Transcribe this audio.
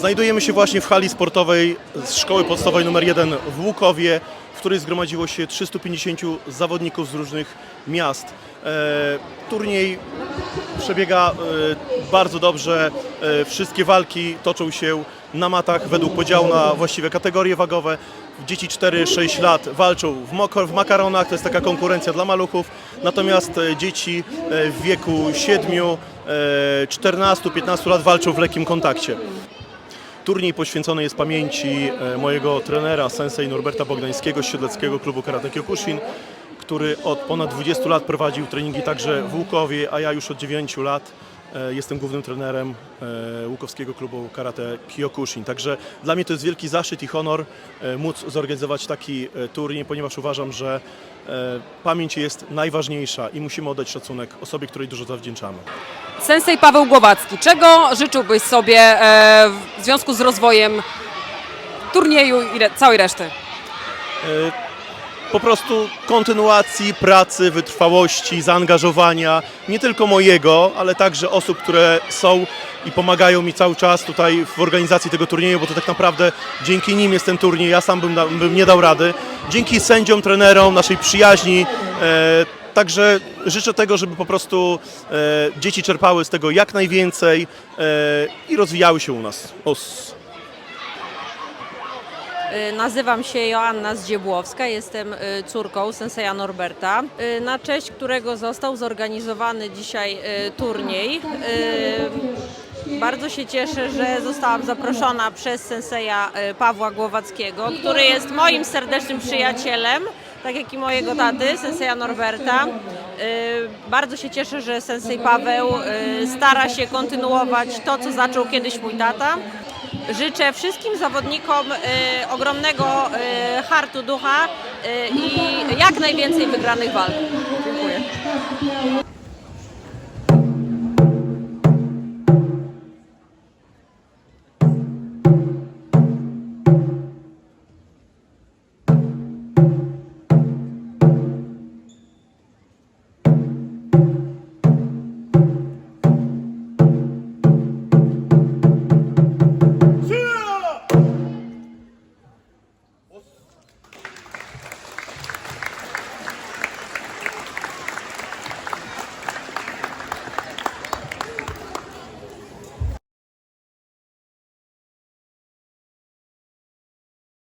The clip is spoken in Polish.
Znajdujemy się właśnie w hali sportowej z Szkoły Podstawowej nr 1 w Łukowie, w której zgromadziło się 350 zawodników z różnych miast. E, turniej przebiega e, bardzo dobrze. E, wszystkie walki toczą się na matach według podziału na właściwe kategorie wagowe. Dzieci 4-6 lat walczą w, w makaronach, to jest taka konkurencja dla maluchów. Natomiast dzieci w wieku 7, e, 14, 15 lat walczą w lekkim kontakcie. Turniej poświęcony jest pamięci e, mojego trenera, sensei Norberta Bogdańskiego z Siedleckiego Klubu Karate Kyokushin, który od ponad 20 lat prowadził treningi także w Łukowie, a ja już od 9 lat jestem głównym trenerem e, Łukowskiego Klubu Karate Kyokushin. Także dla mnie to jest wielki zaszczyt i honor e, móc zorganizować taki e, turniej, ponieważ uważam, że e, pamięć jest najważniejsza i musimy oddać szacunek osobie, której dużo zawdzięczamy. Sensej Paweł Głowacki, czego życzyłbyś sobie e, w związku z rozwojem turnieju i całej reszty? Po prostu kontynuacji pracy, wytrwałości, zaangażowania, nie tylko mojego, ale także osób, które są i pomagają mi cały czas tutaj w organizacji tego turnieju, bo to tak naprawdę dzięki nim jest ten turniej, ja sam bym, bym nie dał rady. Dzięki sędziom, trenerom, naszej przyjaźni, e, Także życzę tego, żeby po prostu e, dzieci czerpały z tego jak najwięcej e, i rozwijały się u nas. Os. Y, Nazywam się Joanna Zdziebłowska, jestem y, córką senseja Norberta, y, na cześć którego został zorganizowany dzisiaj turniej. Bardzo się cieszę, że zostałam zaproszona przez senseja Pawła Głowackiego, który jest moim serdecznym przyjacielem, tak jak i mojego taty, senseja Norberta. Bardzo się cieszę, że sensej Paweł stara się kontynuować to, co zaczął kiedyś mój tata. Życzę wszystkim zawodnikom y, ogromnego y, hartu ducha y, i jak najwięcej wygranych walk.